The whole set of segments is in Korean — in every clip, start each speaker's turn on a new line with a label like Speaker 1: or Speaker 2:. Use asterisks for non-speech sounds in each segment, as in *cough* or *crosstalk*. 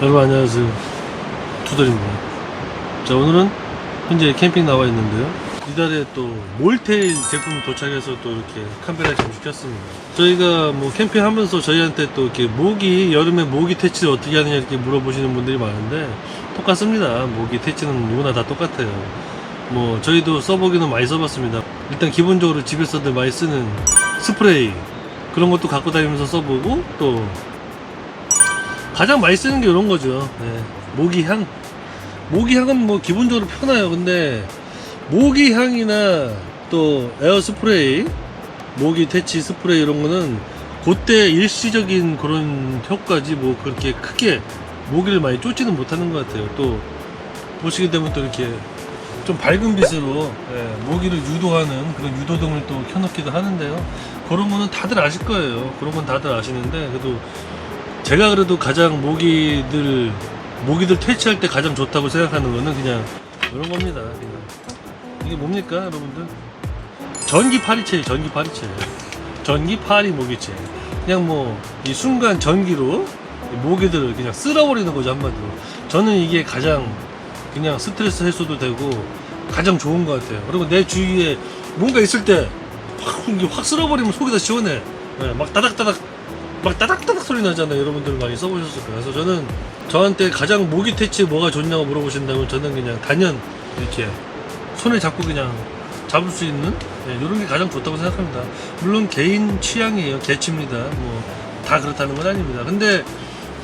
Speaker 1: 여러분 안녕하세요 투덜입니다. 자 오늘은 현재 캠핑 나와 있는데요. 이달에 또 몰테일 제품 도착해서 또 이렇게 카메라 잠시 켰습니다. 저희가 뭐 캠핑하면서 저희한테 또 이렇게 모기 여름에 모기 퇴치를 어떻게 하느냐 이렇게 물어보시는 분들이 많은데 똑같습니다. 모기 퇴치는 누구나 다 똑같아요. 뭐 저희도 써보기는 많이 써봤습니다. 일단 기본적으로 집에서들 많이 쓰는 스프레이 그런 것도 갖고 다니면서 써보고 또 가장 많이 쓰는 게 이런 거죠. 네. 모기향. 모기향은 뭐 기본적으로 편해요. 근데 모기향이나 또 에어 스프레이, 모기 퇴치 스프레이 이런 거는 그때 일시적인 그런 효과지 뭐 그렇게 크게 모기를 많이 쫓지는 못하는 것 같아요. 또 보시게 되면 또 이렇게 좀 밝은 빛으로 예, 모기를 유도하는 그런 유도등을 또 켜놓기도 하는데요. 그런 거는 다들 아실 거예요. 그런 건 다들 아시는데 그래도 제가 그래도 가장 모기들 모기들 퇴치할 때 가장 좋다고 생각하는 거는 그냥 이런 겁니다. 그냥. 이게 뭡니까, 여러분들? 전기 파리채, 전기 파리채, 전기 파리 모기채. 그냥 뭐 이 순간 전기로 이 모기들을 그냥 쓸어버리는 거죠 한마디로. 저는 이게 가장 그냥 스트레스 해소도 되고 가장 좋은 것 같아요. 그리고 내 주위에 뭔가 있을 때 확, 이게 확 쓸어버리면 속이 다 시원해. 예, 막 따닥따닥 막 따닥따닥 소리 나잖아요. 여러분들 많이 써보셨을 거예요. 그래서 저는 저한테 가장 모기 퇴치 뭐가 좋냐고 물어보신다면 저는 그냥 단연 이렇게 손에 잡고 그냥 잡을 수 있는 이런 게 가장 좋다고 생각합니다. 물론 개인 취향이에요. 개취입니다. 뭐 다 그렇다는 건 아닙니다. 근데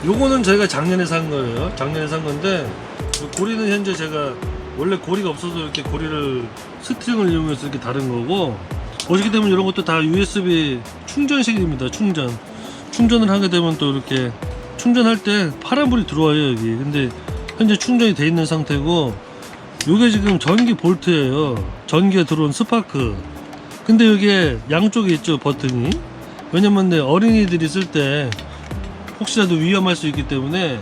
Speaker 1: 요거는 저희가 작년에 산 거예요. 작년에 산 건데 그 고리는 현재 제가 원래 고리가 없어서 이렇게 고리를 스트링을 이용해서 이렇게 다른 거고 보시게 되면 이런 것도 다 USB 충전식입니다. 충전. 충전을 하게 되면 또 이렇게 충전할 때 파란불이 들어와요 여기. 근데 현재 충전이 돼 있는 상태고 요게 지금 전기 볼트예요. 전기가 들어온 스파크. 근데 여기에 양쪽에 있죠 버튼이. 왜냐면 내 어린이들이 쓸 때 혹시라도 위험할 수 있기 때문에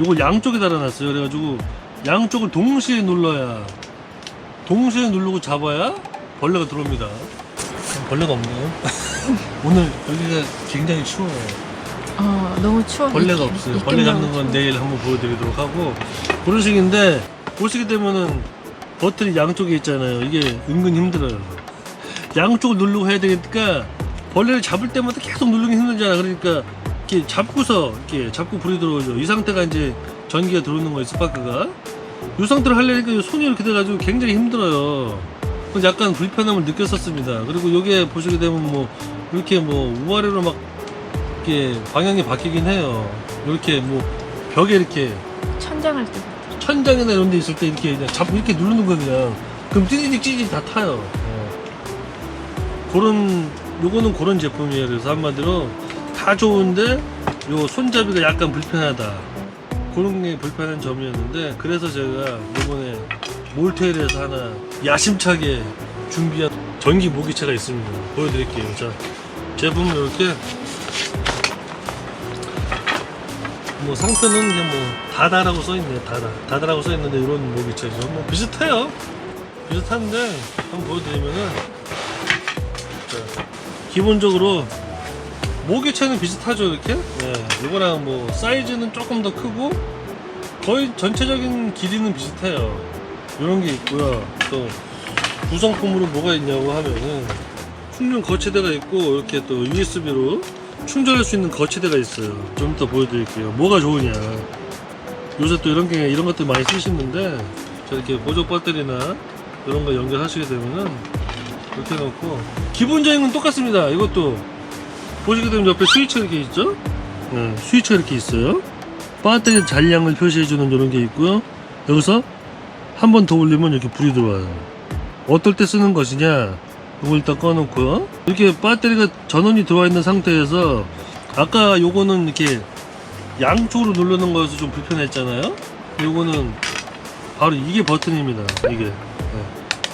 Speaker 1: 요걸 양쪽에 달아놨어요. 그래가지고 양쪽을 동시에 눌러야 동시에 누르고 잡아야 벌레가 들어옵니다 벌레가 없네요 *laughs* 오늘 여기가 굉장히 추워요
Speaker 2: 어, 너무 추워.
Speaker 1: 벌레가 없어요. 벌레 잡는 건. 내일 한번 보여드리도록 하고 그런 식인데 보시게 되면은 버튼이 양쪽에 있잖아요. 이게 은근 힘들어요. 양쪽을 누르고 해야 되니까 벌레를 잡을 때마다 계속 누르기 힘들잖아. 그러니까 이렇게 잡고서 이렇게 잡고 불이 들어오죠. 이 상태가 이제 전기가 들어오는 거예요. 스파크가. 이 상태로 하려니까 이 손이 이렇게 돼가지고 굉장히 힘들어요. 그래서 약간 불편함을 느꼈었습니다. 그리고 여기에 보시게 되면 뭐 이렇게 뭐 우아래로 막 이렇게 방향이 바뀌긴 해요. 이렇게 뭐 벽에 이렇게
Speaker 2: 천장할 때.
Speaker 1: 천장이나 이런 데 있을 때 이렇게 그냥 잡 이렇게 누르는 거예요 그냥. 그럼 찌릿 찌릿 다 타요. 예. 그런 요거는 그런 제품이에요. 그래서 한마디로 다 좋은데 요 손잡이가 약간 불편하다. 그런 게 불편한 점이었는데 그래서 제가 이번에 몰테일에서 하나 야심차게 준비한 전기 모기채가 있습니다. 보여드릴게요. 자 제품은 이렇게 뭐 상표는 그냥 뭐 다다라고 써있네. 다다. 다다라고 써있는데 이런 모기채죠. 뭐 비슷해요. 비슷한데 한번 보여드리면은 자, 기본적으로 모기채는 비슷하죠 이렇게? 네, 이거랑 뭐 사이즈는 조금 더 크고 거의 전체적인 길이는 비슷해요 이런 게 있고요 또 구성품으로 뭐가 있냐고 하면은 충전 거치대가 있고 이렇게 또 USB로 충전할 수 있는 거치대가 있어요. 좀 이따 보여드릴게요. 뭐가 좋으냐. 요새 또 이런 게 이런 것들 많이 쓰시는데 저렇게 보조 배터리나 이런 거 연결하시게 되면은 이렇게 놓고 기본적인 건 똑같습니다. 이것도 보시게 되면 옆에 스위치가 이렇게 있죠? 네, 스위치가 이렇게 있어요. 배터리 잔량을 표시해주는 이런 게 있고요. 여기서 한 번 더 올리면 이렇게 불이 들어와요. 어떨 때 쓰는 것이냐? 이걸 일단 꺼놓고요. 이렇게 배터리가 전원이 들어와 있는 상태에서 아까 요거는 이렇게 양쪽으로 누르는 거여서 좀 불편했잖아요. 요거는 바로 이게 버튼입니다. 이게 네.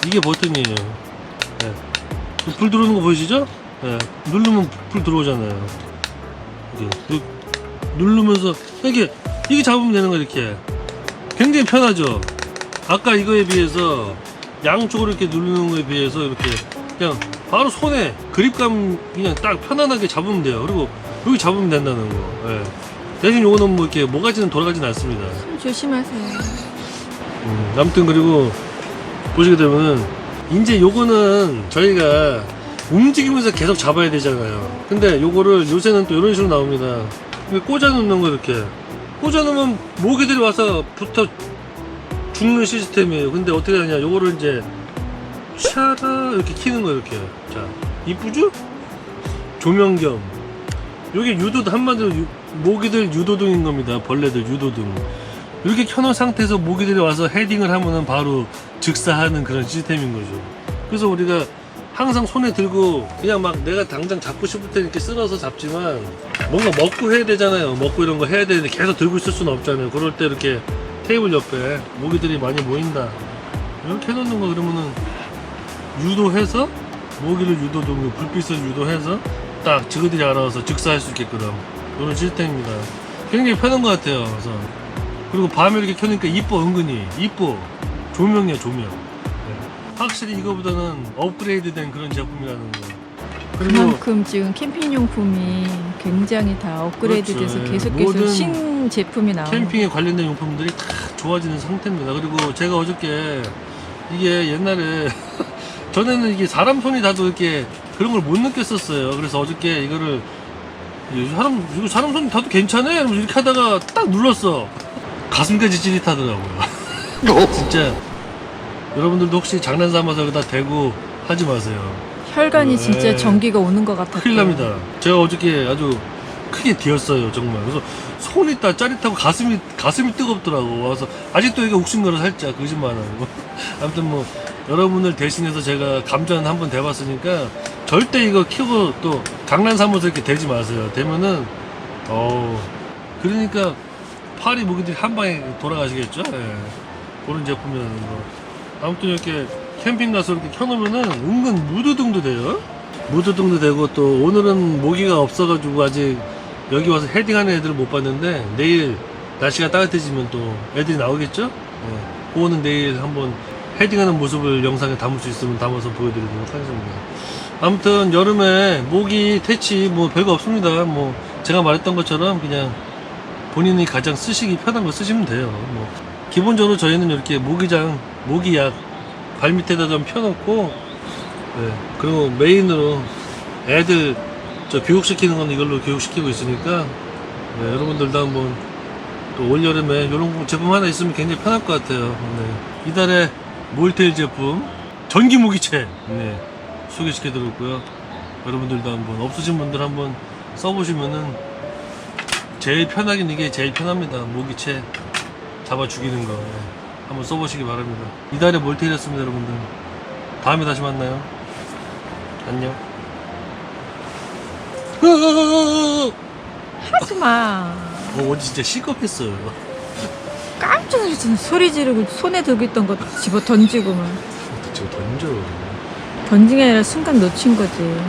Speaker 1: 이게 버튼이에요. 네. 불 들어오는 거 보이시죠? 네. 누르면 불 들어오잖아요. 이게 요- 누르면서 이렇게 이게 잡으면 되는 거 이렇게 굉장히 편하죠. 아까 이거에 비해서 양쪽으로 이렇게 누르는 거에 비해서 이렇게 그냥 바로 손에 그립감 그냥 딱 편안하게 잡으면 돼요. 그리고 여기 잡으면 된다는 거. 예. 대신 요거는 뭐 이렇게 모가지는 돌아가진 않습니다.
Speaker 2: 손 조심하세요.
Speaker 1: 음, 아무튼 그리고 보시게 되면은 이제 요거는 저희가 움직이면서 계속 잡아야 되잖아요. 근데 요거를 요새는 또 이런 식으로 나옵니다. 꽂아 놓는 거 이렇게 꽂아 놓으면 모기들이 와서 붙어 죽는 시스템이에요. 근데 어떻게 하냐? 요거를 이제 샤라 이렇게 키는 거 이렇게. 자, 이쁘죠? 조명 겸. 요게 유도 한마디로 유- 모기들 유도등인 겁니다. 벌레들 유도등. 이렇게 켜놓은 상태에서 모기들이 와서 헤딩을 하면은 바로 즉사하는 그런 시스템인 거죠. 그래서 우리가 항상 손에 들고 그냥 막 내가 당장 잡고 싶을 때 이렇게 쓸어서 잡지만 뭔가 먹고 해야 되잖아요. 먹고 이런 거 해야 되는데 계속 들고 있을 수는 없잖아요. 그럴 때 이렇게 테이블 옆에 모기들이 많이 모인다. 이렇게 해놓는 거 그러면은 유도해서 모기를 유도도 불빛을 유도해서 딱 저그들이 알아서 즉사할 수 있게끔 이런 시스템입니다. 굉장히 편한 것 같아요. 그래서 그리고 밤에 이렇게 켜니까 이뻐 은근히 이뻐 조명이야 조명. 네. 확실히 이거보다는 업그레이드 된 그런 제품이라는 거. 그리고
Speaker 2: 그만큼 지금 캠핑용품이 굉장히 다 업그레이드돼서
Speaker 1: 그렇죠. 예.
Speaker 2: 계속해서
Speaker 1: 모든
Speaker 2: 신 제품이 나오는
Speaker 1: 캠핑에 관련된 용품들이 다 좋아지는 상태입니다. 그리고 제가 어저께 이게 옛날에 *laughs* 전에는 이게 사람 손이 닿아도 이렇게 그런 걸 못 느꼈었어요. 그래서 어저께 이거를 이거 사람 이거 사람 손이 닿아도 괜찮아? 이러면서 이렇게 하다가 딱 눌렀어. 가슴까지 찌릿하더라고요. *laughs* 진짜 여러분들도 혹시 장난 삼아서 여기다 대고 하지 마세요.
Speaker 2: 혈관이
Speaker 1: 네.
Speaker 2: 진짜 전기가 오는 것 같아요.
Speaker 1: 큰일 납니다. 제가 어저께 아주 크게 뒤었어요, 정말. 그래서 손이 딱 짜릿하고 가슴이, 가슴이 뜨겁더라고. 와서 아직도 이게 욱신거려 살짝 거짓말 안 하고. *laughs* 아무튼 뭐, 여러분을 대신해서 제가 감전 한번 대봤으니까 절대 이거 키고 또 강남 삼아서 이렇게 대지 마세요. 대면은, 어우, 그러니까 파리 무기들이 한 방에 돌아가시겠죠? 예. 그런 제품이라는 거. 아무튼 이렇게 캠핑 가서 이렇게 켜놓으면은 은근 무드등도 돼요. 무드등도 되고 또 오늘은 모기가 없어가지고 아직 여기 와서 헤딩하는 애들을 못 봤는데 내일 날씨가 따뜻해지면 또 애들이 나오겠죠? 네. 그거는 내일 한번 헤딩하는 모습을 영상에 담을 수 있으면 담아서 보여드리도록 하겠습니다. 아무튼 여름에 모기 퇴치 뭐 별거 없습니다. 뭐 제가 말했던 것처럼 그냥 본인이 가장 쓰시기 편한 거 쓰시면 돼요. 뭐 기본적으로 저희는 이렇게 모기장, 모기약 발 밑에다 좀 펴놓고 네, 그리고 메인으로 애들 저 교육시키는 건 이걸로 교육시키고 있으니까 네, 여러분들도 한번 또 올여름에 이런 제품 하나 있으면 굉장히 편할 것 같아요. 네. 이달의 몰테일 제품 전기 모기채 네, 소개시켜 드렸고요. 여러분들도 한번 없으신 분들 한번 써보시면은 제일 편하긴 이게 제일 편합니다. 모기채 잡아 죽이는 거 네. 한번 써보시기 바랍니다. 이달의 몰테일이었습니다, 여러분들. 다음에 다시 만나요. 안녕. *laughs* 어,
Speaker 2: 하지 마.
Speaker 1: 어제 진짜 시겁했어요.
Speaker 2: 깜짝 놀랐어. 소리 지르고 손에 들고 있던 거 집어 던지고 막.
Speaker 1: 지금 던져.
Speaker 2: 던진 게 아니라 순간 놓친 거지.